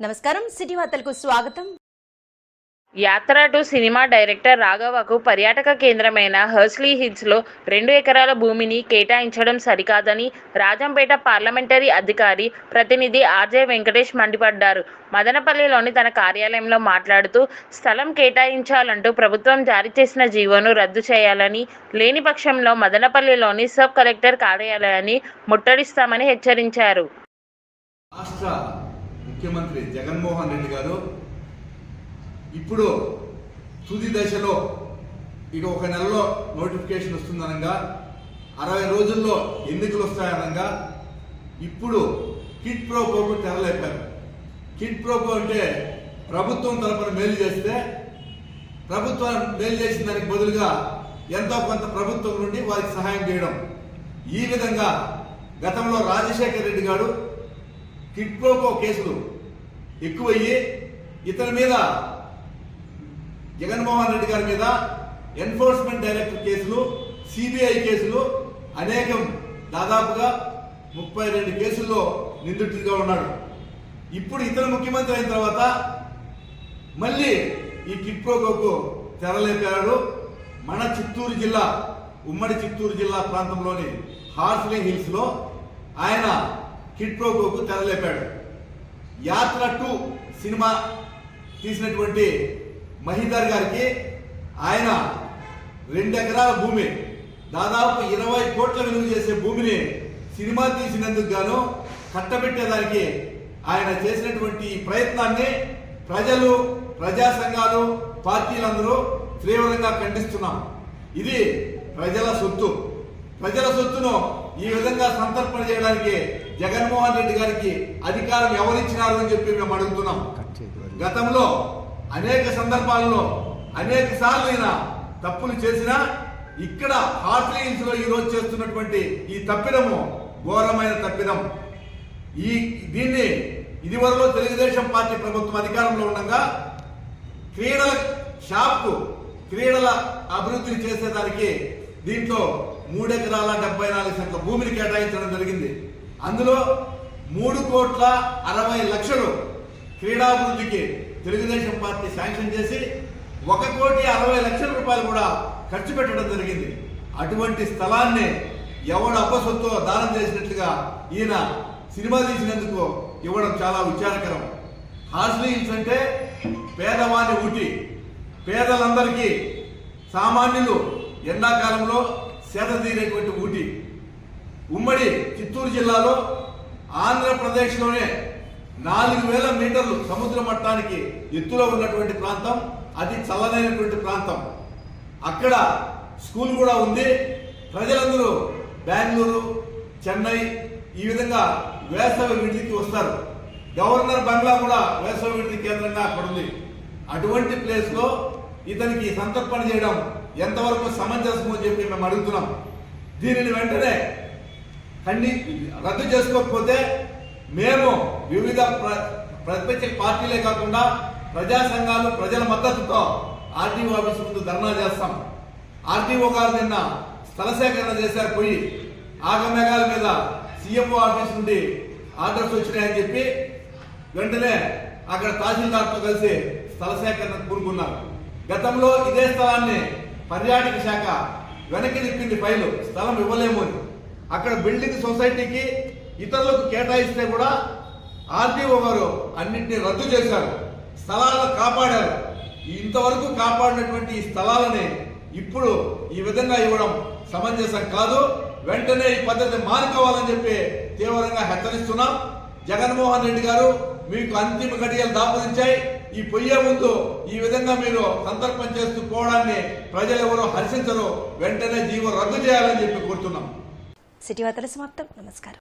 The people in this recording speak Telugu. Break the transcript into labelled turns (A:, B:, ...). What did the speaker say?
A: నమస్కారం సిటీ వార్తలకు స్వాగతం.
B: యాత్ర టు సినిమా డైరెక్టర్ రాఘవకు పర్యాటక కేంద్రమైన హర్స్లీ హిల్స్లో రెండు ఎకరాల భూమిని కేటాయించడం సరికాదని రాజంపేట పార్లమెంటరీ అధికారి ప్రతినిధి ఆర్జే వెంకటేష్ మండిపడ్డారు. మదనపల్లిలోని తన కార్యాలయంలో మాట్లాడుతూ స్థలం కేటాయించాలంటూ ప్రభుత్వం జారీ చేసిన జీవోను రద్దు చేయాలని లేని పక్షంలో మదనపల్లిలోని సబ్ కలెక్టర్ కార్యాలయాన్ని ముట్టడిస్తామని హెచ్చరించారు.
C: రాష్ట్ర ముఖ్యమంత్రి జగన్మోహన్ రెడ్డి గారు ఇప్పుడు తుది దశలో ఇక ఒక నెలలో నోటిఫికేషన్ వస్తుందనగా అరవై రోజుల్లో ఎన్నికలు వస్తాయనగా ఇప్పుడు కిట్ ప్రోపోకు తెరలేపారు. కిట్ ప్రోపో అంటే ప్రభుత్వం తరపున మేలు చేస్తే ప్రభుత్వం మేలు చేసిన దానికి బదులుగా ఎంతో కొంత ప్రభుత్వం నుండి వారికి సహాయం చేయడం. ఈ విధంగా గతంలో రాజశేఖర్ రెడ్డి గారు కిట్ కేసులు ఎక్కువయ్యి ఇతని మీద జగన్మోహన్ రెడ్డి గారి మీద ఎన్ఫోర్స్మెంట్ డైరెక్టర్ కేసులు సిబిఐ కేసులు అనేకం దాదాపుగా ముప్పై రెండు కేసుల్లో నిందితుడిగా ఉన్నాడు. ఇప్పుడు ఇతను ముఖ్యమంత్రి అయిన తర్వాత మళ్ళీ ఈ కిట్కోకోకు తెరలేపాడు. మన చిత్తూరు జిల్లా ఉమ్మడి చిత్తూరు జిల్లా ప్రాంతంలోని హార్స్లీ హిల్స్లో ఆయన హిట్ ప్రోకోకు తెరలేపాడు. యాత్ర టూ సినిమా తీసినటువంటి మహిదర్ గారికి ఆయన రెండు ఎకరాల భూమి దాదాపు ఇరవై కోట్ల విలువ చేసే భూమిని సినిమా తీసినందుకు గాను కట్టబెట్టేదానికి ఆయన చేసినటువంటి ఈ ప్రయత్నాన్ని ప్రజలు ప్రజా సంఘాలు పార్టీలందరూ తీవ్రంగా ఖండిస్తున్నాం. ఇది ప్రజల సొత్తు. ప్రజల సొత్తును ఈ విధంగా సంతర్పణ చేయడానికి జగన్మోహన్ రెడ్డి గారికి అధికారం ఎవరిచ్చినారు అని చెప్పి మేము అడుగుతున్నాం. గతంలో అనేక సందర్భాల్లో అనేక సార్లు ఈయన తప్పులు చేసినా ఇక్కడ హార్ట్లీ హిల్స్లో ఈ రోజు చేస్తున్నటువంటి ఈ తప్పిదము ఘోరమైన తప్పిదం. ఈ దీన్ని ఇదివరలో తెలుగుదేశం పార్టీ ప్రభుత్వం అధికారంలో ఉండగా క్రీడల షాప్కు క్రీడల అభివృద్ధిని చేసేదానికి దీంట్లో మూడెకరాల డెబ్బై నాలుగు సెంట్ల భూమిని కేటాయించడం జరిగింది. అందులో మూడు కోట్ల అరవై లక్షలు క్రీడాభివృద్ధికి తెలుగుదేశం పార్టీ శాంక్షన్ చేసి ఒక కోటి అరవై లక్షల రూపాయలు కూడా ఖర్చు పెట్టడం జరిగింది. అటువంటి స్థలాన్ని ఎవడు అప్పసొత్తో దానం చేసినట్లుగా ఈయన సినిమా తీసినందుకు ఇవ్వడం చాలా విచారకరం. హార్స్లీ హిల్స్ అంటే పేదవాని ఊటి. పేదలందరికీ సామాన్యులు ఎండాకాలంలో సేద తీరేటువంటి ఊటి. ఉమ్మడి చిత్తూరు జిల్లాలో ఆంధ్రప్రదేశ్లోనే నాలుగు వేల మీటర్లు సముద్ర మట్టానికి ఎత్తులో ఉన్నటువంటి ప్రాంతం అది చల్లనైనటువంటి ప్రాంతం. అక్కడ స్కూల్ కూడా ఉంది. ప్రజలందరూ బెంగళూరు చెన్నై ఈ విధంగా వేసవి విడిదికి వస్తారు. గవర్నర్ బంగ్లా కూడా వేసవి విడిది కేంద్రంగా అక్కడ ఉంది. అటువంటి ప్లేస్లో ఇతనికి సంతర్పణ చేయడం ఎంతవరకు సమంజసమో చెప్పి మేము అడుగుతున్నాం. దీనిని వెంటనే ఖండి రద్దు చేసుకోకపోతే మేము వివిధ ప్ర- ప్రతిపక్ష పార్టీలే కాకుండా ప్రజా సంఘాలు ప్రజల మద్దతుతో ఆర్టీఓ ఆఫీస్ ముందు ధర్నా చేస్తాం. ఆర్టీఓ గారు నిన్న స్థల సేకరణ చేశారు పోయి ఆగమేఘాల మీద సీఎంఓ ఆఫీస్ నుండి ఆర్డర్స్ వచ్చినాయని చెప్పి వెంటనే అక్కడ తహసీల్దార్తో కలిసి స్థల సేకరణ కూరుకున్నారు గతంలో ఇదే స్థలాన్ని పర్యాటక శాఖ వెనక్కి తిప్పింది ఫైలు స్థలం ఇవ్వలేము అని. అక్కడ బిల్డింగ్ సొసైటీకి ఇతరులకు కేటాయిస్తే కూడా ఆర్టీఓ గారు అన్నింటినీ రద్దు చేశారు. స్థలాలను కాపాడారు. ఇంతవరకు కాపాడినటువంటి ఈ స్థలాలని ఇప్పుడు ఈ విధంగా ఇవ్వడం సమంజసం కాదు. వెంటనే ఈ పద్ధతి మానుకోవాలని చెప్పి తీవ్రంగా హెచ్చరిస్తున్నాం. జగన్మోహన్ రెడ్డి గారు మీకు అంతిమ గడియలు దాపురించాయి. ఈ పొయ్యే ముందు ఈ విధంగా మీరు సందర్భం చేస్తూ పోవడాన్ని ప్రజలు ఎవరు హర్షించరు. వెంటనే జీవో రద్దు చేయాలని చెప్పి కోరుతున్నాం.
A: సిటీ వార్తల సమాప్తం నమస్కారం